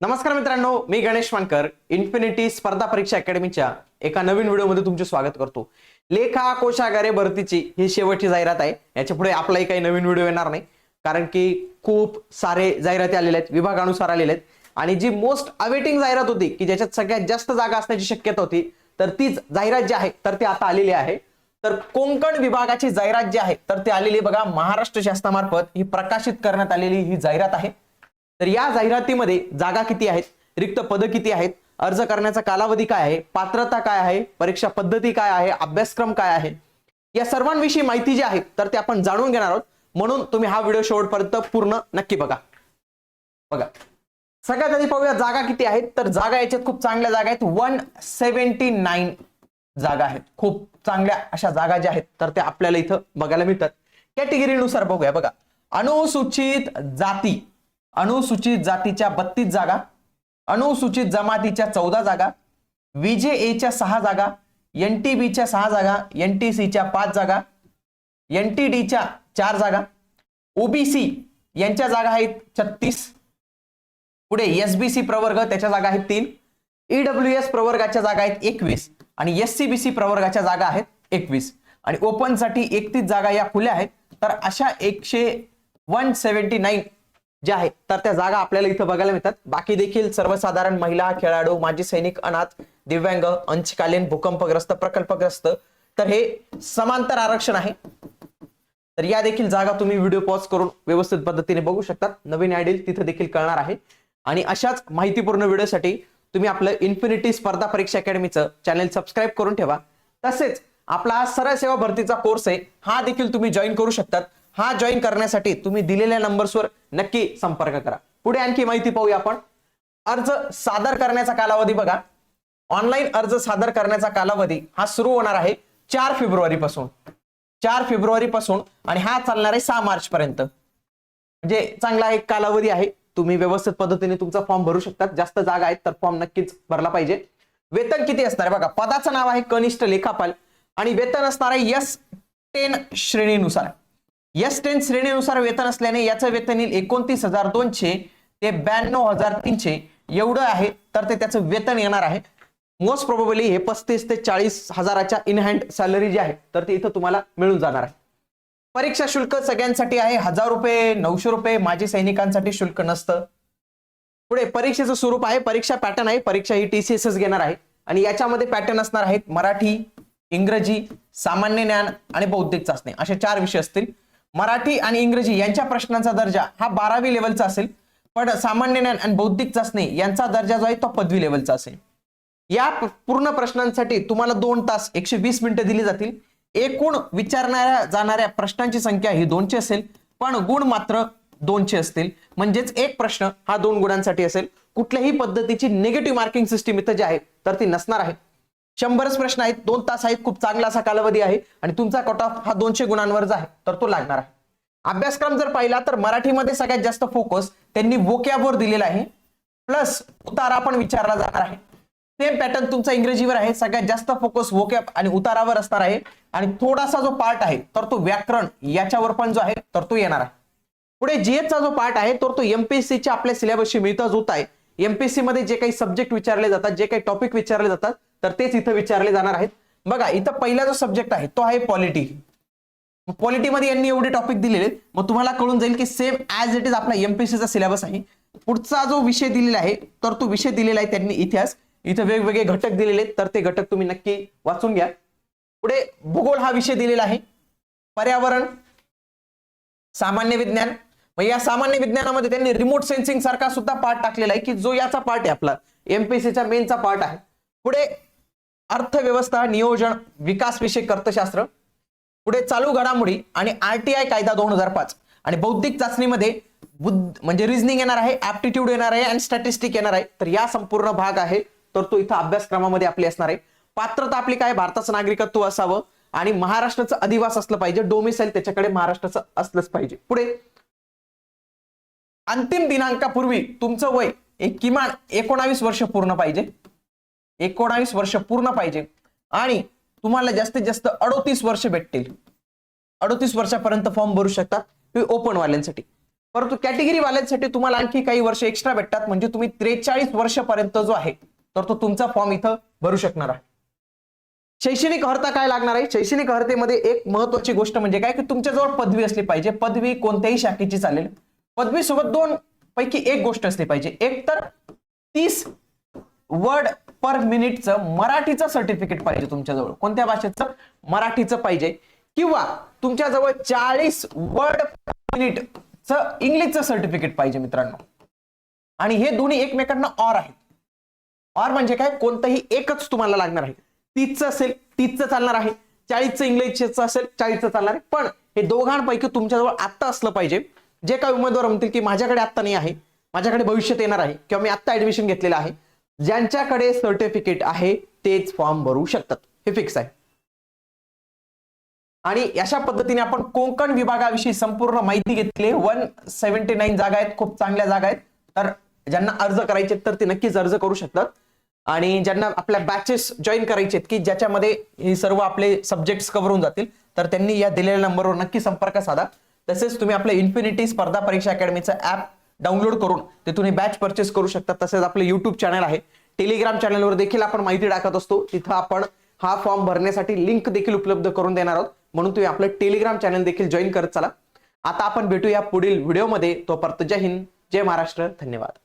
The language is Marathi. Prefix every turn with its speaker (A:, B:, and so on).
A: नमस्कार मित्रांनो मी गणेश मानकर इन्फिनिटी स्पर्धा परीक्षा अकॅडमीच्या एका नवीन व्हिडिओमध्ये तुमचे स्वागत करतो. लेखा कोशागारे भरतीची ही शेवटची जाहिरात आहे. याच्यापुढे आपलाही काही नवीन व्हिडिओ येणार नाही. कारण की खूप सारे जाहिराती आलेल्या आहेत विभागानुसार आलेल्या आहेत. आणि जी मोस्ट अवेटिंग जाहिरात होती की ज्याच्यात सगळ्यात जास्त जागा असण्याची शक्यता होती तर तीच जाहिरात जी आहे तर ती आता आलेली आहे. तर कोंकण विभागाची जाहिरात जी आहे तर ती आलेली बघा महाराष्ट्र शासनामार्फत ही प्रकाशित करण्यात आलेली ही जाहिरात आहे. तर या जाहिरातीमध्ये जागा किती आहेत? रिक्त पदं किती आहेत? अर्ज करण्याचा कालावधी काय आहे? पात्रता काय आहे? परीक्षा पद्धती काय आहे? अभ्यासक्रम काय आहे? या सर्वांविषयी माहिती जी आहे तर ते आपण जाणून घेणार आहोत. म्हणून तुम्ही हा व्हिडिओ शेवटपर्यंत पूर्ण नक्की बघा. बघा. सगळ्यात आधी पाहूया जागा किती आहेत? तर जागा याच्यात खूप चांगल्या जागा आहेत. वन सेव्हन्टी नाईन जागा आहेत. खूप चांगल्या अशा जागा ज्या आहेत तर त्या आपल्याला इथं बघायला मिळतात. कॅटेगरीनुसार बघूया. बघा. अनुसूचित जाती. अनुसूचित जातीच्या बत्तीस जागा अनुसूचित जमातीच्या चौदा जागा व्हीजेएच्या सहा जागा एन टी बीच्या सहा जागा एन टी सीच्या पाच जागा एन टी डीच्या चार जागा ओबीसी यांच्या जागा आहेत छत्तीस. पुढे एस बी सी प्रवर्ग त्याच्या जागा आहेत तीन. ईडब्ल्यू एस प्रवर्गाच्या जागा आहेत एकवीस. आणि एस सी बी सी प्रवर्गाच्या जागा आहेत एकवीस. आणि ओपनसाठी एकतीस जागा या खुल्या आहेत. तर अशा एकशे वन सेव्हन्टी नाईन ज्या आहेत तर त्या जागा आपल्याला इथं बघायला मिळतात. बाकी देखील सर्वसाधारण महिला खेळाडू माजी सैनिक अनाथ दिव्यांग अंशकालीन भूकंपग्रस्त प्रकल्पग्रस्त तर हे समांतर आरक्षण आहे. तर या देखील जागा तुम्ही व्हिडिओ पॉज करून व्यवस्थित पद्धतीने बघू शकतात. नवीन आयडियल तिथे देखील कळणार आहे. आणि अशाच माहितीपूर्ण व्हिडिओसाठी तुम्ही आपलं इन्फिनिटी स्पर्धा परीक्षा अकॅडमीचं चॅनल सबस्क्राईब करून ठेवा. तसेच आपला सरळ सेवा भरतीचा कोर्स आहे हा देखील तुम्ही जॉईन करू शकतात. हा जॉईन करण्यासाठी तुम्ही दिलेल्या नंबर्सवर नक्की संपर्क करा. पुढे आणखी माहिती पाहूया आपण. अर्ज सादर करण्याचा कालावधी बघा. ऑनलाईन अर्ज सादर करण्याचा कालावधी हा सुरू होणार आहे चार फेब्रुवारी पासून. चार फेब्रुवारी पासून आणि हा चालणार आहे सहा मार्च पर्यंत. म्हणजे चांगला एक कालावधी आहे. तुम्ही व्यवस्थित पद्धतीने तुमचा फॉर्म भरू शकतात. जास्त जागा आहेत तर फॉर्म नक्कीच भरला पाहिजे. वेतन किती असणार आहे बघा. पदाचं नाव आहे कनिष्ठ लेखापाल आणि वेतन असणार आहे यस टेन श्रेणीनुसार. यस टेन श्रेणीनुसार वेतन असल्याने याचं वेतन येईल एकोणतीस हजार दोनशे ते ब्याण्णव हजार तीनशे. एवढं आहे तर ते त्याचं वेतन येणार आहे. मोस्ट प्रोबेबली हे पस्तीस ते चाळीस हजाराच्या इन हँड सॅलरी जी आहे तर ती इथं तुम्हाला मिळून जाणार आहे. परीक्षा शुल्क सगळ्यांसाठी आहे हजार रुपये नऊशे रुपये माजी सैनिकांसाठी शुल्क नसतं. पुढे परीक्षेचं स्वरूप आहे परीक्षा पॅटर्न आहे परीक्षा ही टीसीएसएस घेणार आहे. आणि याच्यामध्ये पॅटर्न असणार आहेत मराठी इंग्रजी सामान्य ज्ञान आणि बौद्धिक चाचणी. असे चार विषय असतील. मराठी आणि इंग्रजी यांच्या प्रश्नांचा दर्जा हा बारावी लेवलचा असेल. पण सामान्य ज्ञान आणि बौद्धिक चाचणी यांचा दर्जा जो आहे तो पदवी लेवलचा असेल. या पूर्ण प्रश्नांसाठी तुम्हाला दोन तास एकशे वीस मिनिटं दिली जातील. एकूण विचारणाऱ्या जाणाऱ्या प्रश्नांची संख्या ही दोनशे असेल. पण गुण मात्र दोनशे असतील. म्हणजेच एक प्रश्न हा दोन गुणांसाठी असेल. कुठल्याही पद्धतीची निगेटिव्ह मार्किंग सिस्टीम इथं जी आहे तर ती नसणार आहे. शंभरच प्रश्न आहेत दोन तास आहेत खूप चांगला असा कालावधी आहे आणि तुमचा कट ऑफ हा दोनशे गुणांवर जो आहे तर तो लागणार आहे. अभ्यासक्रम जर पाहिला तर मराठीमध्ये सगळ्यात जास्त फोकस त्यांनी वोक्यावर दिलेला आहे प्लस उतारा पण विचारला जाणार आहे. सेम पॅटर्न तुमचा इंग्रजीवर आहे सगळ्यात जास्त फोकस वोकॅप आणि उतारावर असणार आहे आणि थोडासा जो पार्ट आहे तर तो व्याकरण याच्यावर पण जो आहे तर तो येणार आहे. पुढे GS चा जो पार्ट आहे तर तो एमपीएससीच्या आपल्या सिलेबसशी मिळताच होत आहे. एमपीएससी मध्ये जे काही सब्जेक्ट विचारले जातात जे काही टॉपिक विचारले जातात तर तेच इथं विचारले जाणार आहेत. बघा इथं पहिला जो सब्जेक्ट आहे तो आहे पॉलिटी पॉलिटीमध्ये यांनी एवढे टॉपिक दिलेले आहेत, मग तुम्हाला कळून जाईल की सेम ॲज इट इज आपला एमपीसीचा सिलेबस आहे. पुढचा जो विषय दिलेला आहे तर तो विषय दिलेला आहे त्यांनी इतिहास. इथं वेगवेगळे घटक दिलेले आहेत तर ते घटक तुम्ही नक्की वाचून घ्या. पुढे भूगोल हा विषय दिलेला आहे. पर्यावरण सामान्य विज्ञान. मग या सामान्य विज्ञानामध्ये त्यांनी रिमोट सेन्सिंग सारखा सुद्धा पार्ट टाकलेला आहे की जो याचा पार्ट आहे आपला एमपीसीचा मेनचा पार्ट आहे. पुढे अर्थव्यवस्था नियोजन विकास विषयक अर्थशास्त्र पुढे चालू घडामोडी आणि आरटीआय कायदा दोन हजार पाच. आणि बौद्धिक चाचणीमध्ये बुद्ध म्हणजे रिझनिंग येणार आहे ऍप्टिट्यूड येणार आहे आणि स्टॅटिस्टिक येणार आहे. तर या संपूर्ण भाग आहे तर तो इथं अभ्यासक्रमामध्ये आपली असणार आहे. पात्रता आपली काय? भारताचं नागरिकत्व असावं आणि महाराष्ट्राचं अधिवास असलं पाहिजे. डोमिसाईल त्याच्याकडे महाराष्ट्राचं असलंच पाहिजे. पुढे. अंतिम दिनांकापूर्वी तुमचं वय एक किमान एकोणावीस वर्ष पूर्ण पाहिजे. एकोणावीस वर्ष पूर्ण पाहिजे. आणि तुम्हाला जास्तीत जास्त अडोतीस वर्ष भेटतील. अडोतीस वर्षापर्यंत फॉर्म भरू शकतात ओपन वाल्यांसाठी. परंतु कॅटेगरी वाल्यांसाठी तुम्हाला आणखी काही वर्ष एक्स्ट्रा भेटतात. म्हणजे तुम्ही त्रेचाळीस वर्षापर्यंत जो आहे तर तो तुमचा फॉर्म इथं भरू शकणार आहे. शैक्षणिक अर्हता काय लागणार आहे? शैक्षणिक अर्हतेमध्ये एक महत्वाची गोष्ट म्हणजे काय? की तुमच्याजवळ पदवी असली पाहिजे. पदवी कोणत्याही शाखेची चालेल. पदवी सोबत दोन पैकी एक गोष्ट असली पाहिजे. एक तर तीस वर्ड पर मिनिटचं मराठीचं सर्टिफिकेट पाहिजे तुमच्याजवळ. कोणत्या भाषेचं? मराठीचं पाहिजे. किंवा तुमच्याजवळ चाळीस वर्ड मिनिट च इंग्लिशचं सर्टिफिकेट पाहिजे मित्रांनो. आणि हे दोन्ही एकमेकांना ऑर आहेत. ऑर म्हणजे काय? कोणतंही एकच तुम्हाला लागणार आहे. तीसचं असेल तीसचं चालणार आहे. चाळीसचं इंग्लिशचं असेल चाळीसचं चालणार आहे. पण हे दोघांपैकी तुमच्याजवळ आत्ता असलं पाहिजे. जे काही उमेदवार म्हणतील की माझ्याकडे आत्ता नाही आहे. माझ्याकडे भविष्यात येणार आहे. किंवा मी आत्ता ऍडमिशन घेतलेलं आहे. ज्यांच्याकडे सर्टिफिकेट आहे तेच फॉर्म भरू शकतात. हे फिक्स आहे. आणि अशा पद्धतीने आपण कोकण विभागाविषयी संपूर्ण माहिती घेतली. वन सेव्हन्टी नाईन जागा आहेत खूप चांगल्या जागा आहेत. तर ज्यांना अर्ज करायचे आहेत तर ते नक्कीच अर्ज करू शकतात. आणि ज्यांना आपल्या बॅचेस जॉईन करायचे आहेत की ज्याच्यामध्ये हे सर्व आपले सब्जेक्ट्स कव्हर होऊन जातील तर त्यांनी या दिलेल्या नंबरवर नक्की संपर्क साधा. तसेच तुम्ही आपल्या इन्फिनिटी स्पर्धा परीक्षा अकॅडमीचं ऍप डाउनलोड करून ते तुम्ही बॅच परचेस करू शकता तसेच आपलं युट्यूब चॅनल आहे. टेलिग्राम चॅनलवर देखील आपण माहिती टाकत असतो. तिथं आपण हा फॉर्म भरण्यासाठी लिंक देखील उपलब्ध करून देणार आहोत. म्हणून तुम्ही आपलं टेलिग्राम चॅनल देखील जॉईन करत चला. आता आपण भेटूया पुढील व्हिडिओमध्ये तोपर्यंत जय हिंद. जय महाराष्ट्र. धन्यवाद.